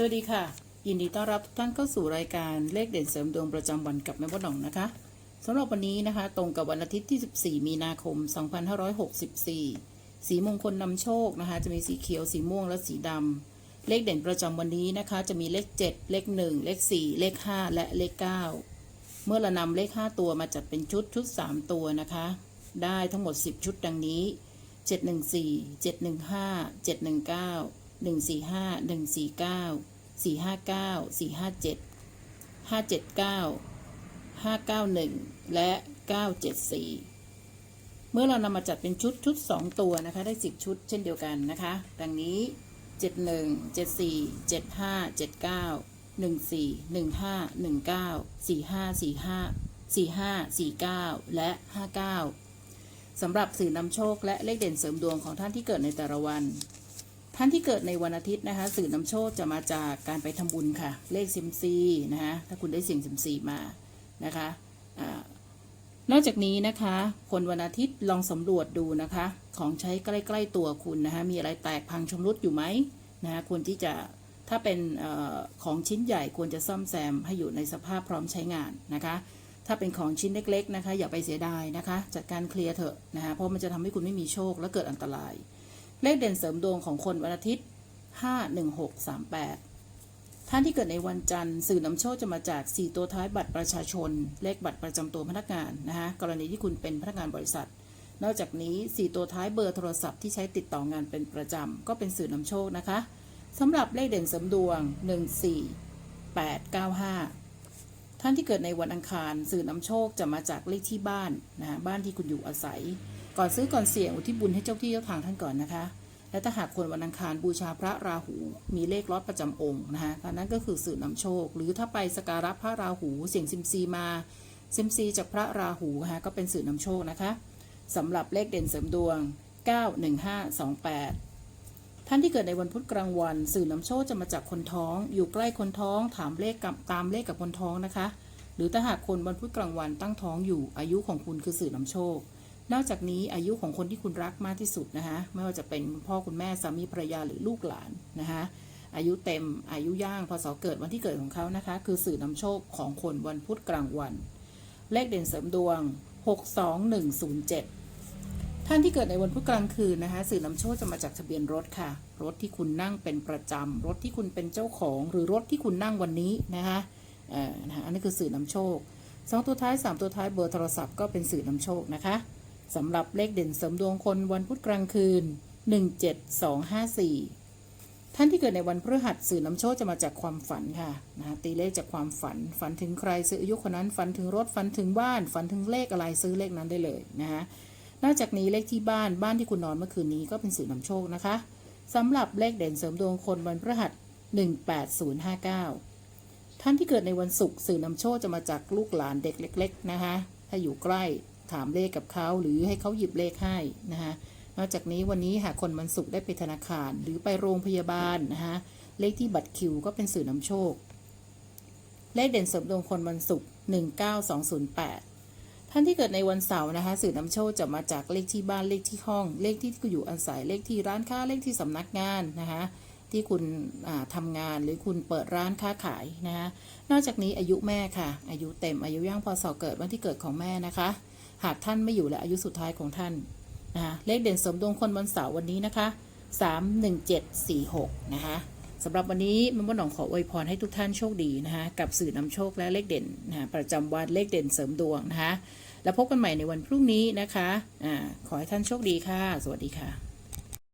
สวัสดีค่ะ ยินดีต้อนรับทุกท่านเข้าสู่รายการเลขเด่นเสริมดวงประจำวันกับแม่บดหนองนะคะสำหรับวันนี้นะคะ ตรงกับวันอาทิตย์ที่ 14 มีนาคม 2564 สีมงคลนำโชคนะคะ จะมีสีเขียวสีม่วงและสีดำเลขเด่นประจำวันนี้นะคะ จะมีเลข 7 เลข 1 เลข 4 เลข 5 และเลข 9 เมื่อเรานำเลข 5 ตัวมาจัดเป็นชุดชุด 3 ตัวนะคะ ได้ทั้งหมด 10 ชุดดังนี้ 714 715 719 145 149 459 457 579 591 และ 974 เมื่อเรานำมาจัดเป็นชุดชุด 2 ตัวนะคะ ได้ 10 ชุดเช่นเดียวกันนะคะ ดังนี้ 71 74 75 79 14 15 19 45 45 45 49 และ 59สำหรับสื่อนำโชคและเลขเด่นเสริมดวงของท่านที่เกิดในแต่ละวัน ท่านที่เกิดในวันอาทิตย์นะคะ สื่อนำโชคจะมาจากการไปทำบุญค่ะ เลขซิมซีนะคะถ้าคุณได้เสิ่ยงซิมซีมานะคะอานอกจากนี้นะคะ คนวันอาทิตย์ลองสำรวจดูนะคะ ของใช้ใกล้ๆตัวคุณนะคะ มีอะไรแตกพังชำรุดอยู่ไหมนะคะควรที่จะถ้าเป็นอของชิ้นใหญ่ควรจะซ่อมแซมให้อยู่ในสภาพพร้อมใช้งานนะคะ ถ้าเป็นของชิ้นเล็ก ๆ นะคะ อย่าไปเสียดายนะคะ จัดการเคลียร์เถอะนะคะเพราะมันจะทำให้คุณไม่มีโชคและเกิดอันตราย เลขเด่นเสริมดวงของคนวันอาทิตย์ 51638 ท่านที่เกิดในวันจันทร์สื่อนำโชคจะมาจาก 4 ตัวท้ายบัตรประชาชน เลขบัตรประจำตัวพนักงานนะคะกรณีที่คุณเป็นพนักงานบริษัท นอกจากนี้ 4 ตัวท้ายเบอร์โทรศัพท์ที่ใช้ติดต่องานเป็นประจำก็เป็นสื่อนำโชคนะคะสำหรับเลขเด่นเสริมดวง 14895 ท่านที่เกิดในวันอังคาร สื่อนำโชคจะมาจากเลขที่บ้านนะบ้านที่คุณอยู่อาศัย ก่อนซื้อก่อนเสี่ยงอุทิศบุญให้เจ้าที่เจ้าทางท่านก่อนนะคะ และถ้าหากคนวันอังคารบูชาพระราหู มีเลขล็อตประจำองค์นะคะนนั้นก็คือสื่อนำโชค หรือถ้าไปสการะพระราหูเสียงซิมซีมาซิมซีจากพระราหูนะคะก็เป็นสื่อนำโชคนะคะสำหรับเลขเด่นเสริมดวง 91528ท่านที่เกิดในวันพุธกลางวัน สื่อนำโชคจะมาจากคนท้อง อยู่ใกล้คนท้อง ถามเลขกับตามเลขกับคนท้องนะคะ หรือถ้าหากคนวันพุธกลางวันตั้งท้องอยู่อายุของคุณคือสื่อนำโชค นอกจากนี้อายุของคนที่คุณรักมากที่สุดนะคะไม่ว่าจะเป็นคุณพ่อคุณแม่สามีภรรยาหรือลูกหลานนะคะอายุเต็มอายุย่างพศเกิดวันที่เกิดของเขานะคะ คือสื่อนำโชคของคนวันพุธกลางวัน เลขเด่นเสริมดวง 62107 ท่านที่เกิดในวันพุธกลางคืนนะคะสื่อนำโชคจะมาจากทะเบียนรถค่ะ รถที่คุณนั่งเป็นประจำรถที่คุณเป็นเจ้าของ หรือรถที่คุณนั่งวันนี้นะคะอ่อนะคะอันนี้คือสื่อนำโชคสองตัวท้ายสามตัวท้ายเบอร์โทรศัพท์ก็เป็นสื่อนำโชคนะคะ สำหรับเลขเด่นเสริมดวงคนวันพุธกลางคืน 17254 ท่านที่เกิดในวันพฤหัสสื่อนำโชคจะมาจากความฝันค่ะนะตีเลขจากความฝัน ฝันถึงใครซื้ออายุคนนั้น ฝันถึงรถ ฝันถึงบ้าน ฝันถึงเลขอะไรซื้อเลขนั้นได้เลยนะคะนอกจากนี้เลขที่บ้านบ้านที่คุณนอนเมื่อคืนนี้ก็เป็นสื่อนำโชคนะคะสำหรับเลขเด่นเสริมดวงคนวันพฤหัส 18059 ท่านที่เกิดในวันศุกร์สื่อนำโชคจะมาจากลูกหลานเด็กเล็ก ๆ นะคะถ้าอยู่ใกล้ ถามเลขกับเขาหรือให้เขาหยิบเลขให้นะคะนอกจากนี้วันนี้หากคนวันศุกได้ไปธนาคาร หรือไปโรงพยาบาลนะคะเลขที่บัตรคิวก็เป็นสื่อนำโชค เลขเด่นสมดวงคนวันศุกร์19208 ท่านที่เกิดในวันเสาร์นะคะ สื่อนำโชคจะมาจากเลขที่บ้านเลขที่ห้อง เลขที่คุณอยู่อาศัยเลขที่ร้านค้าเลขที่สำนักงานนะคะที่คุณอ่าทำงานหรือคุณเปิดร้านค้าขายนะคะนอกจากนี้อายุแม่ค่ะ อายุเต็มอายุย่างพศเกิดวันที่เกิดของแม่นะคะ หากท่านไม่อยู่และอายุสุดท้ายของท่านนะคะเลขเด่นเสริมดวงคนวันเสาร์วันนี้นะคะ 31746 นะคะสำหรับวันนี้มันวันหนองขออวยพรให้ทุกท่านโชคดีนะคะกับสื่อนำโชคและเลขเด่นนะคะประจำวันเลขเด่นเสริมดวงนะคะแล้วพบกันใหม่ในวันพรุ่งนี้นะคะอ่าขอให้ท่านโชคดีค่ะ สวัสดีค่ะ